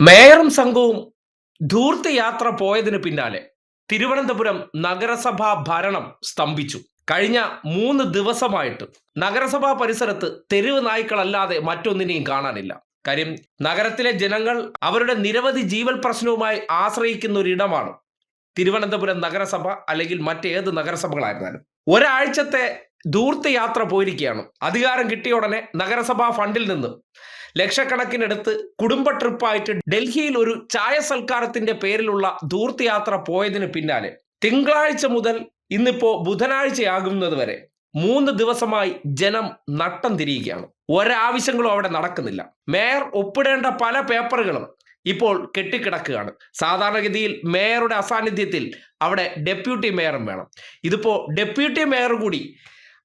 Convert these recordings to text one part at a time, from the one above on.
മേയറും സംഘവും ധൂർത്ത് യാത്ര പോയതിന് പിന്നാലെ തിരുവനന്തപുരം നഗരസഭാ ഭരണം സ്തംഭിച്ചു. കഴിഞ്ഞ മൂന്ന് ദിവസമായിട്ട് നഗരസഭാ പരിസരത്ത് തെരുവ് നായ്ക്കളല്ലാതെ മറ്റൊന്നിനെയും കാണാനില്ല. കാര്യം നഗരത്തിലെ ജനങ്ങൾ അവരുടെ നിരവധി ജീവൽ പ്രശ്നവുമായി ആശ്രയിക്കുന്ന ഒരിടമാണ് തിരുവനന്തപുരം നഗരസഭ അല്ലെങ്കിൽ മറ്റേത് നഗരസഭകളായിരുന്നാലും. ഒരാഴ്ചത്തെ ധൂർത്ത് യാത്ര പോയിരിക്കുകയാണ്. അധികാരം കിട്ടിയ ഉടനെ നഗരസഭാ ഫണ്ടിൽ നിന്ന് ലക്ഷക്കണക്കിനെടുത്ത് കുടുംബ ട്രിപ്പായിട്ട് ഡൽഹിയിൽ ഒരു ചായ സൽക്കാരത്തിന്റെ പേരിലുള്ള ധൂർത്ത് യാത്ര പോയതിന് പിന്നാലെ തിങ്കളാഴ്ച മുതൽ ഇന്നിപ്പോ ബുധനാഴ്ചയാകുന്നത് വരെ മൂന്ന് ദിവസമായി ജനം നട്ടം തിരിയുകയാണ്. ഒരാവശ്യങ്ങളും അവിടെ നടക്കുന്നില്ല. മേയർ ഒപ്പിടേണ്ട പല പേപ്പറുകളും ഇപ്പോൾ കെട്ടിക്കിടക്കുകയാണ്. സാധാരണഗതിയിൽ മേയറുടെ അസാന്നിധ്യത്തിൽ അവിടെ ഡെപ്യൂട്ടി മേയറും വേണം. ഇതിപ്പോ ഡെപ്യൂട്ടി മേയർ കൂടി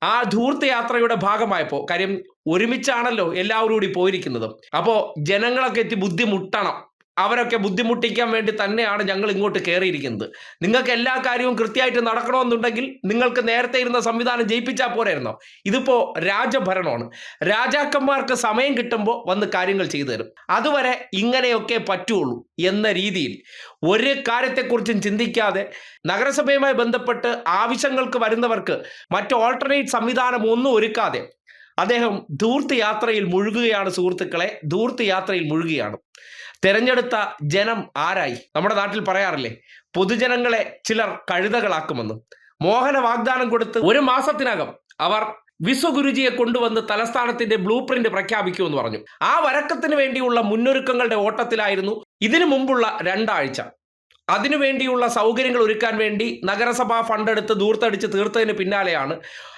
ആ ധൂർത്ത യാത്രയുടെ ഭാഗമായപ്പോൾ കാര്യം ഒരുമിച്ചാണല്ലോ എല്ലാവരും കൂടി പോയിരിക്കുന്നത്. അപ്പോൾ ജനങ്ങളൊക്കെ എത്തി ബുദ്ധിമുട്ടണം. അവരൊക്കെ ബുദ്ധിമുട്ടിക്കാൻ വേണ്ടി തന്നെയാണ് ഞങ്ങൾ ഇങ്ങോട്ട് കയറിയിരിക്കുന്നത് നിങ്ങൾക്ക് എല്ലാ കാര്യവും കൃത്യമായിട്ട് നടക്കണമെന്നുണ്ടെങ്കിൽ നിങ്ങൾക്ക് നേരത്തെ ഇരുന്ന സംവിധാനം ജയിപ്പിച്ചാൽ പോരായിരുന്നോ? ഇതിപ്പോൾ രാജഭരണമാണ്. രാജാക്കന്മാർക്ക് സമയം കിട്ടുമ്പോൾ വന്ന് കാര്യങ്ങൾ ചെയ്തു തരും. അതുവരെ ഇങ്ങനെയൊക്കെ പറ്റുള്ളൂ എന്ന രീതിയിൽ ഒരു കാര്യത്തെക്കുറിച്ചും ചിന്തിക്കാതെ നഗരസഭയുമായി ബന്ധപ്പെട്ട് ആവശ്യങ്ങൾക്ക് വരുന്നവർക്ക് മറ്റ് ഓൾട്ടർനേറ്റ് സംവിധാനം ഒന്നും ഒരുക്കാതെ അദ്ദേഹം ധൂർത്ത് യാത്രയിൽ മുഴുകുകയാണ് സുഹൃത്തുക്കളെ. ധൂർത്ത് യാത്രയിൽ മുഴുകുകയാണ്. തെരഞ്ഞെടുത്ത ജനം ആരായി? നമ്മുടെ നാട്ടിൽ പറയാറില്ലേ പൊതുജനങ്ങളെ ചിലർ കഴുതകളാക്കുമെന്ന്. മോഹന വാഗ്ദാനം കൊടുത്ത് ഒരു മാസത്തിനകം അവർ വിശ്വഗുരുജിയെ കൊണ്ടുവന്ന് തലസ്ഥാനത്തിന്റെ ബ്ലൂ പ്രിന്റ് പ്രഖ്യാപിക്കുമെന്ന് പറഞ്ഞു. ആ വരക്കത്തിന് വേണ്ടിയുള്ള മുന്നൊരുക്കങ്ങളുടെ ഓട്ടത്തിലായിരുന്നു ഇതിനു മുമ്പുള്ള രണ്ടാഴ്ച. അതിനുവേണ്ടിയുള്ള സൗകര്യങ്ങൾ ഒരുക്കാൻ വേണ്ടി നഗരസഭാ ഫണ്ട് എടുത്ത് ദൂർത്തടിച്ച് തീർത്തതിന് പിന്നാലെയാണ്.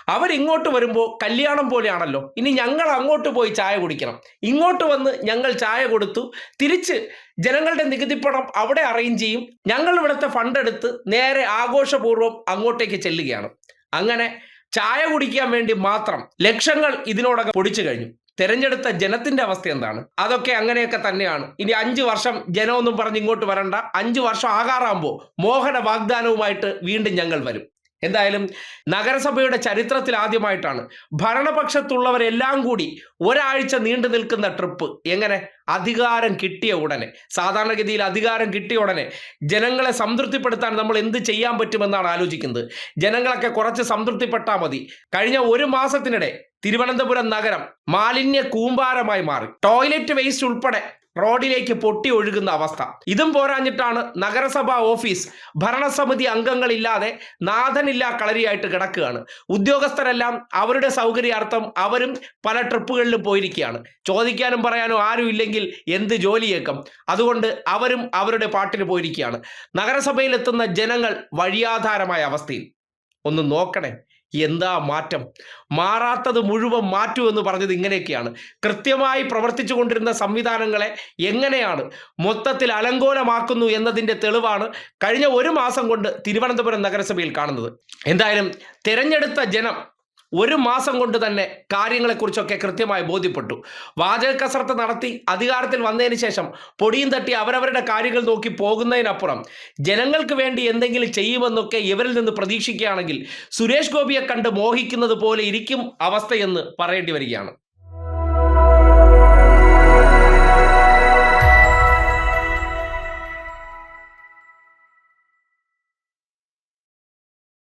അവരിങ്ങോട്ട് വരുമ്പോൾ കല്യാണം പോലെയാണല്ലോ. ഇനി ഞങ്ങൾ അങ്ങോട്ട് പോയി ചായ കുടിക്കണം. ഇങ്ങോട്ട് വന്ന് ഞങ്ങൾ ചായ കൊടുത്തു. തിരിച്ച് ജനങ്ങളുടെ നികുതിപ്പണം അവിടെ അറേഞ്ച് ചെയ്യും. ഞങ്ങൾ ഇവിടുത്തെ ഫണ്ട് എടുത്ത് നേരെ ആഘോഷപൂർവം അങ്ങോട്ടേക്ക് ചെല്ലുകയാണ്. അങ്ങനെ ചായ കുടിക്കാൻ വേണ്ടി മാത്രം ലക്ഷങ്ങൾ ഇതിനോടകം പൊടിച്ചു കഴിഞ്ഞു. തെരഞ്ഞെടുത്ത ജനത്തിന്റെ അവസ്ഥ എന്താണ്? അതൊക്കെ അങ്ങനെയൊക്കെ തന്നെയാണ്. ഇനി അഞ്ചു വർഷം ജനമൊന്നും പറഞ്ഞ് ഇങ്ങോട്ട് വരണ്ട. അഞ്ചു വർഷം ആകാറാകുമ്പോൾ മോഹന വാഗ്ദാനവുമായിട്ട് വീണ്ടും ഞങ്ങൾ വരും. എന്തായാലും നഗരസഭയുടെ ചരിത്രത്തിൽ ആദ്യമായിട്ടാണ് ഭരണപക്ഷത്തുള്ളവരെല്ലാം കൂടി ഒരാഴ്ച നീണ്ടു നിൽക്കുന്ന ട്രിപ്പ് എങ്ങനെ? അധികാരം കിട്ടിയ ഉടനെ. സാധാരണഗതിയിൽ അധികാരം കിട്ടിയ ഉടനെ ജനങ്ങളെ സംതൃപ്തിപ്പെടുത്താൻ നമ്മൾ എന്ത് ചെയ്യാൻ പറ്റുമെന്നാണ് ആലോചിക്കുന്നത്. ജനങ്ങളൊക്കെ കുറച്ച് സംതൃപ്തിപ്പെട്ടാൽ മതി. കഴിഞ്ഞ ഒരു മാസത്തിനിടെ തിരുവനന്തപുരം നഗരം മാലിന്യ കൂമ്പാരമായി മാറി. ടോയ്ലറ്റ് വേസ്റ്റ് ഉൾപ്പെടെ റോഡിലേക്ക് പൊട്ടി ഒഴുകുന്ന അവസ്ഥ. ഇതും പോരാഞ്ഞിട്ടാണ് നഗരസഭാ ഓഫീസ് ഭരണസമിതി അംഗങ്ങളില്ലാതെ നാഥനില്ലാ കളരിയായിട്ട് കിടക്കുകയാണ്. ഉദ്യോഗസ്ഥരെല്ലാം അവരുടെ സൗകര്യാർത്ഥം അവരും പല ട്രിപ്പുകളിലും പോയിരിക്കുകയാണ്. ചോദിക്കാനും പറയാനും ആരും ഇല്ലെങ്കിൽ എന്ത് ജോലിയേക്കും? അതുകൊണ്ട് അവരും അവരുടെ പാട്ടിന് പോയിരിക്കുകയാണ്. നഗരസഭയിലെത്തുന്ന ജനങ്ങൾ വഴിയാധാരമായ അവസ്ഥയിൽ. ഒന്ന് നോക്കണേ. എന്താ മാറ്റം? മാറാത്തത് മുഴുവൻ മാറ്റൂ എന്ന് പറഞ്ഞത് ഇങ്ങനെയൊക്കെയാണ്. കൃത്യമായി പ്രവർത്തിച്ചു കൊണ്ടിരുന്ന സംവിധാനങ്ങളെ എങ്ങനെയാണ് മൊത്തത്തിൽ അലങ്കോലമാക്കുന്നു എന്നതിന്റെ തെളിവാണ് കഴിഞ്ഞ ഒരു മാസം കൊണ്ട് തിരുവനന്തപുരം നഗരസഭയിൽ കാണുന്നത്. എന്തായാലും തിരഞ്ഞെടുത്ത ജനം ഒരു മാസം കൊണ്ട് തന്നെ കാര്യങ്ങളെക്കുറിച്ചൊക്കെ കൃത്യമായി ബോധ്യപ്പെട്ടു. വാചക കസർത്ത് നടത്തി അധികാരത്തിൽ വന്നതിന് ശേഷം പൊടിയും തട്ടി അവരവരുടെ കാര്യങ്ങൾ നോക്കി പോകുന്നതിനപ്പുറം ജനങ്ങൾക്ക് വേണ്ടി എന്തെങ്കിലും ചെയ്യുമെന്നൊക്കെ ഇവരിൽ നിന്ന് പ്രതീക്ഷിക്കുകയാണെങ്കിൽ സുരേഷ് ഗോപിയെ കണ്ട് മോഹിക്കുന്നത് പോലെ ഇരിക്കും അവസ്ഥയെന്ന് പറയേണ്ടി വരികയാണ്.